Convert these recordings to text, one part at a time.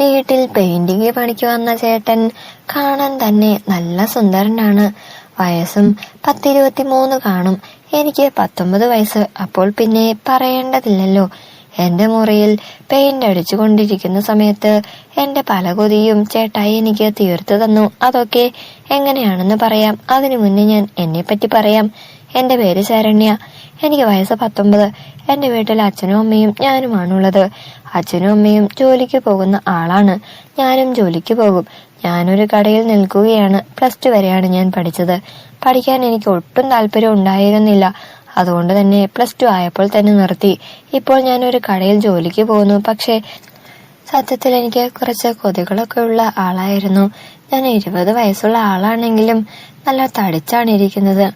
വീട്ടിൽ പെയിന്റിംഗ് പണിക്ക് വന്ന ചേട്ടൻ കാണാൻ തന്നെ നല്ല സുന്ദരനാണ്. വയസ്സും പത്തിരുപത്തി മൂന്ന് കാണും. എനിക്ക് പത്തൊമ്പത് വയസ്സ്. അപ്പോൾ പിന്നെ പറയേണ്ടതില്ലല്ലോ. എന്റെ മുറിയിൽ പെയിന്റ് അടിച്ചു കൊണ്ടിരിക്കുന്ന സമയത്ത് എന്റെ പല കൊതിയും ചേട്ടായി എനിക്ക് തീർത്തു തന്നു. അതൊക്കെ എങ്ങനെയാണെന്ന് പറയാം. അതിനു മുന്നേ ഞാൻ എന്നെ പറ്റി പറയാം. എന്റെ പേര് ശരണ്യ. എനിക്ക് വയസ്സ് പത്തൊമ്പത്. എന്റെ വീട്ടിൽ അച്ഛനും അമ്മയും ഞാനുമാണുള്ളത്. അച്ഛനും അമ്മയും ജോലിക്ക് പോകുന്ന ആളാണ്. ഞാനും ജോലിക്ക് പോകും. ഞാനൊരു കടയിൽ നിൽക്കുകയാണ്. പ്ലസ് ടു വരെയാണ് ഞാൻ പഠിച്ചത്. പഠിക്കാൻ എനിക്ക് ഒട്ടും താല്പര്യം ഉണ്ടായിരുന്നില്ല. അതുകൊണ്ട് തന്നെ പ്ലസ് ടു ആയപ്പോൾ തന്നെ നിർത്തി. ഇപ്പോൾ ഞാൻ ഒരു കടയിൽ ജോലിക്ക് പോകുന്നു. പക്ഷേ സത്യത്തിൽ എനിക്ക് കുറച്ച് കൊതികളൊക്കെ ഉള്ള ആളായിരുന്നു. ഞാൻ ഇരുപത് വയസ്സുള്ള ആളാണെങ്കിലും നല്ല തടിച്ചാണ് ഇരിക്കുന്നത്.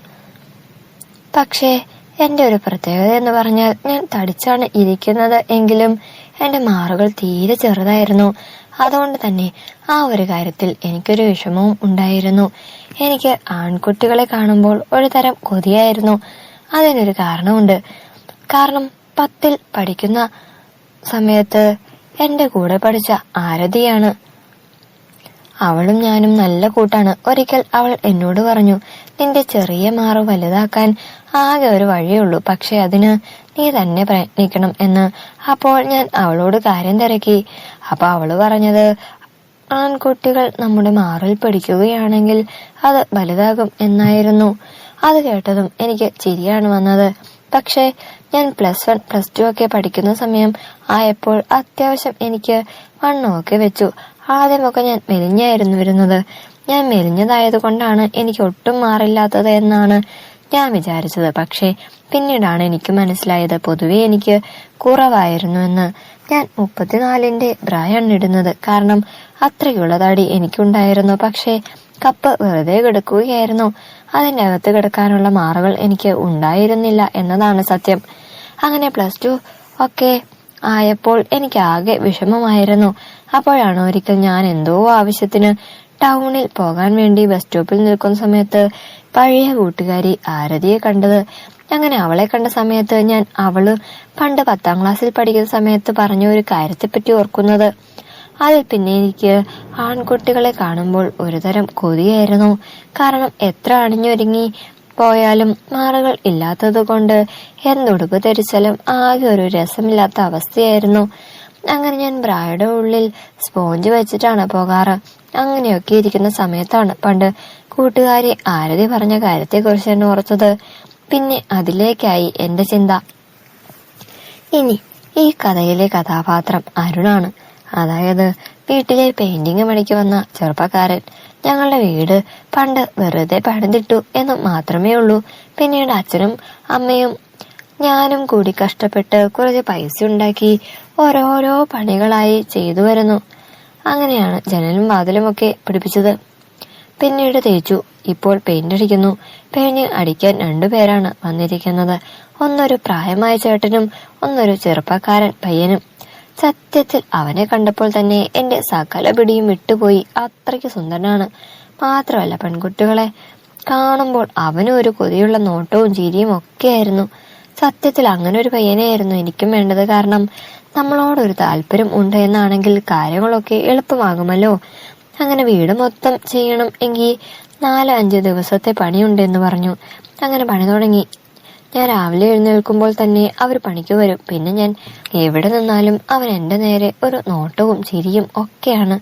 പക്ഷേ എന്റെ ഒരു പ്രത്യേകത എന്ന് പറഞ്ഞാൽ ഞാൻ തടിച്ചാണ് ഇരിക്കുന്നത് എങ്കിലും എന്റെ മാറുകൾ തീരെ ചെറുതായിരുന്നു. അതുകൊണ്ട് തന്നെ ആ ഒരു കാര്യത്തിൽ എനിക്കൊരു വിഷമവും ഉണ്ടായിരുന്നു. എനിക്ക് ആൺകുട്ടികളെ കാണുമ്പോൾ ഒരു തരം കൊതിയായിരുന്നു. അതിനൊരു കാരണമുണ്ട്. കാരണം പത്തിൽ പഠിക്കുന്ന സമയത്ത് എന്റെ കൂടെ പഠിച്ച ആരതിയാണ്. അവളും ഞാനും നല്ല കൂട്ടാണ്. ഒരിക്കൽ അവൾ എന്നോട് പറഞ്ഞു നിന്റെ ചെറിയ മാറു വലുതാക്കാൻ ആകെ ഒരു വഴിയുള്ളൂ പക്ഷെ അതിന് നീ തന്നെ പ്രയത്നിക്കണം എന്ന് അപ്പോൾ ഞാൻ അവളോട് കാര്യം തിരക്കി. അപ്പൊ അവൾ പറഞ്ഞത് ആൺകുട്ടികൾ നമ്മുടെ മാറിൽ പിടിക്കുകയാണെങ്കിൽ അത് വലുതാകും എന്നായിരുന്നു. അത് കേട്ടതും എനിക്ക് ചിരിയാണ് വന്നത്. പക്ഷേ ഞാൻ പ്ലസ് വൺ പ്ലസ് ടു ഒക്കെ പഠിക്കുന്ന സമയം ആയപ്പോൾ അത്യാവശ്യം എനിക്ക് വണ്ണമൊക്കെ വെച്ചു. ആദ്യമൊക്കെ ഞാൻ മെലിഞ്ഞായിരുന്നു വരുന്നത്. ഞാൻ മെലിഞ്ഞതായത് കൊണ്ടാണ് എനിക്ക് ഒട്ടും മാറില്ലാത്തത് എന്നാണ് ഞാൻ വിചാരിച്ചത്. പക്ഷേ പിന്നീടാണ് എനിക്ക് മനസ്സിലായത് പൊതുവെ എനിക്ക് കുറവായിരുന്നു എന്ന്. ഞാൻ മുപ്പത്തിനാലിന്റെ ബ്രായാണ് ഇടുന്നത് കാരണം അത്രയ്ക്കുള്ള തടി എനിക്കുണ്ടായിരുന്നു. പക്ഷേ കപ്പ് വെറുതെ കിടക്കുകയായിരുന്നു. അതിന്റെ അകത്ത് കിടക്കാനുള്ള മാറുകൾ എനിക്ക് ഉണ്ടായിരുന്നില്ല എന്നതാണ് സത്യം. അങ്ങനെ പ്ലസ് ടു ഒക്കെ ആയപ്പോൾ എനിക്ക് ആകെ വിഷമമായിരുന്നു. അപ്പോഴാണ് ഒരിക്കൽ ഞാൻ എന്തോ ആവശ്യത്തിന് ടൗണിൽ പോകാൻ വേണ്ടി ബസ് സ്റ്റോപ്പിൽ നിൽക്കുന്ന സമയത്ത് പഴയ കൂട്ടുകാരി ആരതിയെ കണ്ടത്. അങ്ങനെ അവളെ കണ്ട സമയത്ത് ഞാൻ അവൾ പണ്ട് പത്താം ക്ലാസ്സിൽ പഠിക്കുന്ന സമയത്ത് പറഞ്ഞ ഒരു കാര്യത്തെപ്പറ്റി ഓർക്കുന്നത്. അതിൽ പിന്നെ എനിക്ക് ആൺകുട്ടികളെ കാണുമ്പോൾ ഒരുതരം കൊതിയായിരുന്നു. കാരണം എത്ര അണിഞ്ഞൊരുങ്ങി പോയാലും മാറുകൾ ഇല്ലാത്തത് കൊണ്ട് എന്തുടുപ്പ് ധരിച്ചാലും ആകെ ഒരു രസമില്ലാത്ത അവസ്ഥയായിരുന്നു. അങ്ങനെ ഞാൻ ബ്രായുടെ ഉള്ളിൽ സ്പോഞ്ച് വെച്ചിട്ടാണ് പോകാറ്. അങ്ങനെയൊക്കെ ഇരിക്കുന്ന സമയത്താണ് പണ്ട് കൂട്ടുകാരി ആരതി പറഞ്ഞ കാര്യത്തെക്കുറിച്ച് ഞാൻ ഓർത്തത്. പിന്നെ അതിലേക്കായി എന്റെ ചിന്ത. ഇനി ഈ കഥയിലെ കഥാപാത്രം അരുണാണ്. അതായത് വീട്ടിലെ പെയിന്റിംഗ് പണിക്ക് വന്ന ചെറുപ്പക്കാരൻ. ഞങ്ങളുടെ വീട് പണ്ട് വെറുതെ പണിതിട്ടു എന്ന് മാത്രമേ ഉള്ളൂ. പിന്നീട് അച്ഛനും അമ്മയും ഞാനും കൂടി കഷ്ടപ്പെട്ട് കുറച്ച് പൈസ ഉണ്ടാക്കി ഓരോരോ പണികളായി ചെയ്തു വരുന്നു. അങ്ങനെയാണ് ജനലും വാതിലും ഒക്കെ പിടിപ്പിച്ചത്. പിന്നീട് തേച്ചു. ഇപ്പോൾ പെയിന്റ് അടിക്കുന്നു. പെയിന്റ് അടിക്കാൻ രണ്ടുപേരാണ് വന്നിരിക്കുന്നത്. ഒന്നൊരു പ്രായമായ ചേട്ടനും ഒന്നൊരു ചെറുപ്പക്കാരൻ പയ്യനും. സത്യത്തിൽ അവനെ കണ്ടപ്പോൾ തന്നെ എന്റെ സകല പിടിയും വിട്ടുപോയി. അത്രയ്ക്ക് സുന്ദരനാണ്. മാത്രമല്ല പെൺകുട്ടികളെ കാണുമ്പോൾ അവനും ഒരു കൊതിയുള്ള നോട്ടവും ചിരിയും ഒക്കെയായിരുന്നു. സത്യത്തിൽ അങ്ങനെ ഒരു പയ്യനെയായിരുന്നു എനിക്കും വേണ്ടത്. കാരണം നമ്മളോടൊരു താല്പര്യം ഉണ്ട് എന്നാണെങ്കിൽ കാര്യങ്ങളൊക്കെ എളുപ്പമാകുമല്ലോ. അങ്ങനെ വീട് മൊത്തം ചെയ്യണം എങ്കിൽ നാല് അഞ്ച് ദിവസത്തെ പണിയുണ്ട് എന്ന് പറഞ്ഞു. അങ്ങനെ പണി തുടങ്ങി. ഞാൻ രാവിലെ എഴുന്നേൽക്കുമ്പോൾ തന്നെ അവർ പണിക്ക് വരും. പിന്നെ ഞാൻ എവിടെ നിന്നാലും അവൻ എന്റെ നേരെ ഒരു നോട്ടവും ചിരിയും ഒക്കെയാണ്.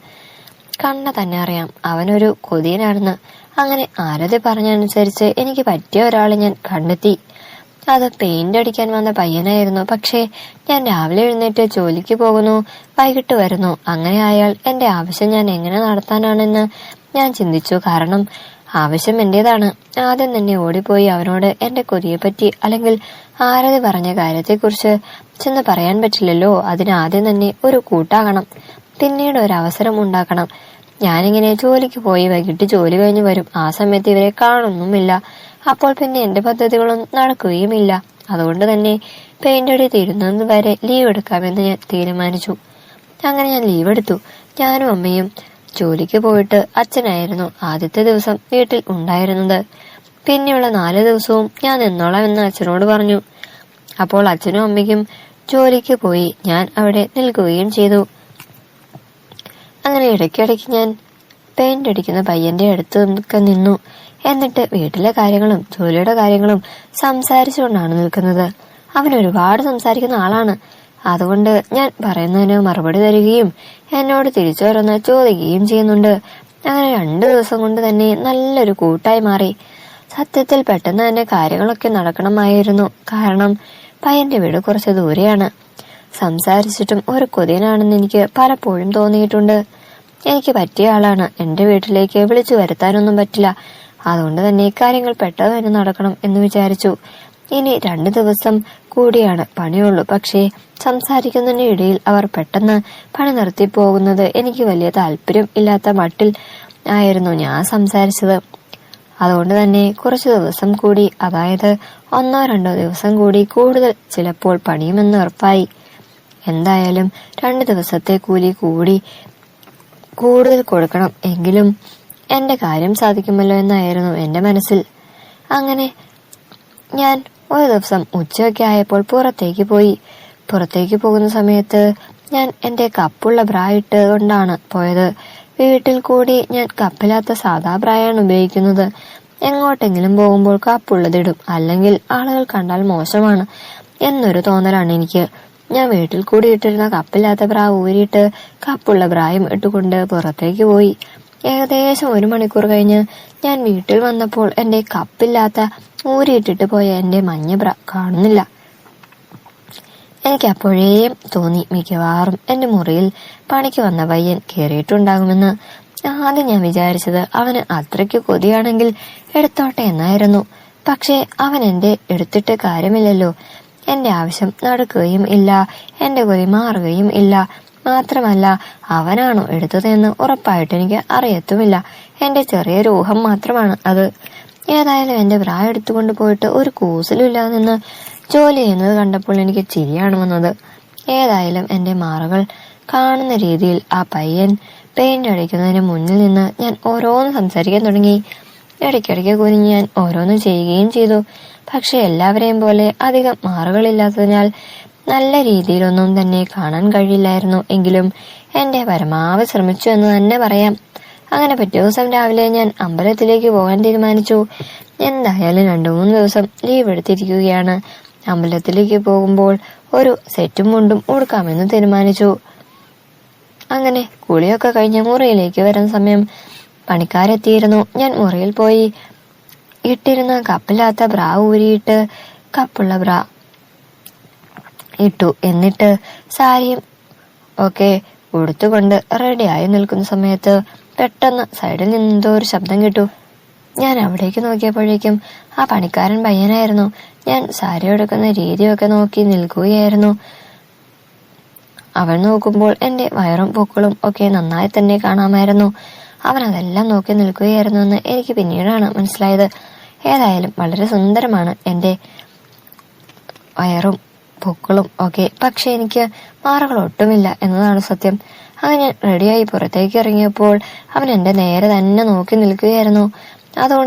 കണ്ണ തന്നെ അറിയാം അവനൊരു കൊതിയനാണെന്ന്. അങ്ങനെ ആരതി പറഞ്ഞനുസരിച്ച് എനിക്ക് പറ്റിയ ഒരാളെ ഞാൻ കണ്ടെത്തി. അത് പെയിന്റ് അടിക്കാൻ വന്ന പയ്യനായിരുന്നു. പക്ഷേ ഞാൻ രാവിലെ എഴുന്നേറ്റ് ജോലിക്ക് പോകുന്നു വൈകിട്ട് വരുന്നു. അങ്ങനെ ആയാൽ എന്റെ ആവശ്യം ഞാൻ എങ്ങനെ നടത്താനാണെന്ന് ഞാൻ ചിന്തിച്ചു. കാരണം ആവശ്യം എന്റേതാണ്. ആദ്യം തന്നെ ഓടിപ്പോയി അവനോട് എന്റെ കൊതിയെപ്പറ്റി അല്ലെങ്കിൽ ആരതി പറഞ്ഞ കാര്യത്തെക്കുറിച്ച് ചെന്ന് പറയാൻ പറ്റില്ലല്ലോ. അതിന് ആദ്യം തന്നെ ഒരു കൂട്ടാകണം. പിന്നീട് ഒരു അവസരം ഉണ്ടാക്കണം. ഞാനിങ്ങനെ ജോലിക്ക് പോയി വൈകിട്ട് ജോലി കഴിഞ്ഞു വരും. ആ സമയത്ത് ഇവരെ കാണുന്നുമില്ല. അപ്പോൾ പിന്നെ എന്റെ പദ്ധതികളൊന്നും നടക്കുകയുമില്ല. അതുകൊണ്ട് തന്നെ പെയിന്റടി തീരുന്നത് വരെ ലീവ് എടുക്കാമെന്ന് ഞാൻ തീരുമാനിച്ചു. അങ്ങനെ ഞാൻ ലീവ് എടുത്തു. ഞാനും അമ്മയും ജോലിക്ക് പോയിട്ട് അച്ഛനായിരുന്നു ആദ്യത്തെ ദിവസം വീട്ടിൽ ഉണ്ടായിരുന്നത്. പിന്നെയുള്ള നാല് ദിവസവും ഞാൻ നിന്നോളാം എന്ന് അച്ഛനോട് പറഞ്ഞു. അപ്പോൾ അച്ഛനും അമ്മയ്ക്കും ജോലിക്ക് പോയി ഞാൻ അവിടെ നിൽക്കുകയും ചെയ്തു. അങ്ങനെ ഇടയ്ക്കിടയ്ക്ക് ഞാൻ പെയിന്റ് അടിക്കുന്ന പയ്യന്റെ അടുത്ത് നിന്നു. എന്നിട്ട് വീട്ടിലെ കാര്യങ്ങളും ജോലിയുടെ കാര്യങ്ങളും സംസാരിച്ചുകൊണ്ടാണ് നിൽക്കുന്നത്. അവൻ ഒരുപാട് സംസാരിക്കുന്ന ആളാണ്. അതുകൊണ്ട് ഞാൻ പറയുന്നതിന് മറുപടി തരികയും എന്നോട് തിരിച്ചോരോന്ന് ചോദിക്കുകയും ചെയ്യുന്നുണ്ട്. അങ്ങനെ രണ്ടു ദിവസം കൊണ്ട് തന്നെ നല്ലൊരു കൂട്ടായി മാറി. സത്യത്തിൽ പെട്ടെന്ന് തന്നെ കാര്യങ്ങളൊക്കെ നടക്കണമായിരുന്നു. കാരണം പയ്യന്റെ വീട് കുറച്ച് ദൂരെയാണ്. സംസാരിച്ചിട്ടും ഒരു കൊതിയനാണെന്ന് എനിക്ക് പലപ്പോഴും തോന്നിയിട്ടുണ്ട്. എനിക്ക് പറ്റിയ ആളാണ്. എന്റെ വീട്ടിലേക്ക് വിളിച്ചു വരുത്താനൊന്നും പറ്റില്ല. അതുകൊണ്ട് തന്നെ ഇക്കാര്യങ്ങൾ പെട്ടെന്ന് തന്നെ നടക്കണം എന്ന് വിചാരിച്ചു. ഇനി രണ്ടു ദിവസം കൂടിയാണ് പണിയുള്ളൂ. പക്ഷേ സംസാരിക്കുന്നതിന് ഇടയിൽ അവർ പെട്ടെന്ന് പണി നിർത്തി പോകുന്നത് എനിക്ക് വലിയ താല്പര്യം ഇല്ലാത്ത മട്ടിൽ ആയിരുന്നു ഞാൻ സംസാരിച്ചത്. അതുകൊണ്ട് തന്നെ കുറച്ചു ദിവസം കൂടി അതായത് ഒന്നോ രണ്ടോ ദിവസം കൂടി കൂടുതൽ ചിലപ്പോൾ പണിയുമെന്ന് ഉറപ്പായി. എന്തായാലും രണ്ട് ദിവസത്തെ കൂലി കൂടി കൂടുതൽ കൊടുക്കണം. എങ്കിലും എന്റെ കാര്യം സാധിക്കുമല്ലോ എന്നായിരുന്നു എന്റെ മനസ്സിൽ. അങ്ങനെ ഞാൻ ഒരു ദിവസം ഉച്ചയൊക്കെ ആയപ്പോൾ പുറത്തേക്ക് പോയി. പുറത്തേക്ക് പോകുന്ന സമയത്ത് ഞാൻ എന്റെ കപ്പുള്ള ബ്രാ ഇട്ട് കൊണ്ടാണ് പോയത്. വീട്ടിൽ കൂടി ഞാൻ കപ്പില്ലാത്ത സാധാ ബ്രായാണ് ഉപയോഗിക്കുന്നത്. എങ്ങോട്ടെങ്കിലും പോകുമ്പോൾ കപ്പുള്ളതിടും. അല്ലെങ്കിൽ ആളുകൾ കണ്ടാൽ മോശമാണ് എന്നൊരു തോന്നലാണ് എനിക്ക്. ഞാൻ വീട്ടിൽ കൂടി ഇട്ടിരുന്ന കപ്പില്ലാത്ത ബ്രാ ഊരിയിട്ട് കപ്പുള്ള ബ്രായും ഇട്ടുകൊണ്ട് പുറത്തേക്ക് പോയി. ഏകദേശം ഒരു മണിക്കൂർ കഴിഞ്ഞ് ഞാൻ വീട്ടിൽ വന്നപ്പോൾ എന്റെ കപ്പില്ലാത്ത ഊരിയിട്ടിട്ട് പോയ എന്റെ മഞ്ഞ ബ്ര കാണുന്നില്ല. എനിക്ക് തോന്നി മിക്കവാറും എന്റെ മുറിയിൽ പണിക്ക് വന്ന പയ്യൻ കയറിയിട്ടുണ്ടാകുമെന്ന് ആദ്യം ഞാൻ വിചാരിച്ചത് അവന് അത്രയ്ക്ക് കൊതിയാണെങ്കിൽ എടുത്തോട്ടെ എന്നായിരുന്നു. പക്ഷേ അവൻ എന്റെ എടുത്തിട്ട് കാര്യമില്ലല്ലോ. എന്റെ ആവശ്യം നടക്കുകയും ഇല്ല എന്റെ കൊതി മാറുകയും ഇല്ല. മാത്രമല്ല അവനാണോ എടുത്തതെന്ന് ഉറപ്പായിട്ട് എനിക്ക് അറിയത്തുമില്ല. എന്റെ ചെറിയ ഊഹം മാത്രമാണ് അത്. ഏതായാലും എന്റെ ബ്രാ എടുത്തുകൊണ്ട് പോയിട്ട് ഒരു കൂസലുമില്ലാതെ നിന്ന് ജോലി ചെയ്യുന്നത് കണ്ടപ്പോൾ എനിക്ക് ചിരിയാണ് വന്നത്. ഏതായാലും എന്റെ മാറുകൾ കാണുന്ന രീതിയിൽ ആ പയ്യൻ പെയിന്റ് അടിക്കുന്നതിന് മുന്നിൽ നിന്ന് ഞാൻ ഓരോന്ന് സംസാരിക്കാൻ തുടങ്ങി. ഇടയ്ക്കിടയ്ക്ക് കുനിഞ്ഞ് ഞാൻ ഓരോന്നും ചെയ്യുകയും ചെയ്തു. പക്ഷെ എല്ലാവരെയും പോലെ അധികം മാറുകളില്ലാത്തതിനാൽ നല്ല രീതിയിലൊന്നും തന്നെ കാണാൻ കഴിയില്ലായിരുന്നു. എങ്കിലും എന്റെ പരമാവധി ശ്രമിച്ചു എന്ന് തന്നെ പറയാം. അങ്ങനെ പിറ്റേ ദിവസം രാവിലെ ഞാൻ അമ്പലത്തിലേക്ക് പോകാൻ തീരുമാനിച്ചു. എന്തായാലും രണ്ടു മൂന്ന് ദിവസം ലീവ് എടുത്തിരിക്കുകയാണ്. അമ്പലത്തിലേക്ക് പോകുമ്പോൾ ഒരു സെറ്റും മുണ്ടും ഉടുക്കാമെന്ന് തീരുമാനിച്ചു. അങ്ങനെ കുളിയൊക്കെ കഴിഞ്ഞ മുറിയിലേക്ക് വരുന്ന സമയം പണിക്കാരെത്തിയിരുന്നു. ഞാൻ മുറിയിൽ പോയി. ഇട്ടിരുന്ന കപ്പില്ലാത്ത ബ്രാ ഊരിയിട്ട് കപ്പുള്ള ബ്രാ ഇട്ടു. എന്നിട്ട് സാരിയും ഒക്കെ ഉടുത്തുകൊണ്ട് റെഡിയായി നിൽക്കുന്ന സമയത്ത് പെട്ടെന്ന് സൈഡിൽ നിന്ന് എന്തോ ഒരു ശബ്ദം കിട്ടു. ഞാൻ അവിടേക്ക് നോക്കിയപ്പോഴേക്കും ആ പണിക്കാരൻ പയ്യനായിരുന്നു. ഞാൻ സാരി എടുക്കുന്ന രീതിയൊക്കെ നോക്കി നിൽക്കുകയായിരുന്നു. അവൻ നോക്കുമ്പോൾ എന്റെ വയറും പൂക്കളും ഒക്കെ നന്നായി തന്നെ കാണാമായിരുന്നു. അവൻ അതെല്ലാം നോക്കി നിൽക്കുകയായിരുന്നു എന്ന് എനിക്ക് പിന്നീടാണ് മനസ്സിലായത്. ഏതായാലും വളരെ സുന്ദരമാണ് എന്റെ വയറും പൂക്കളും ഒക്കെ. പക്ഷെ എനിക്ക് മാറകൾ ഒട്ടുമില്ല എന്നതാണ് സത്യം. അങ്ങനെ റെഡിയായി പുറത്തേക്ക് ഇറങ്ങിയപ്പോൾ അവൻ എന്റെ നേരെ തന്നെ നോക്കി നിൽക്കുകയായിരുന്നു. അതുകൊണ്ട്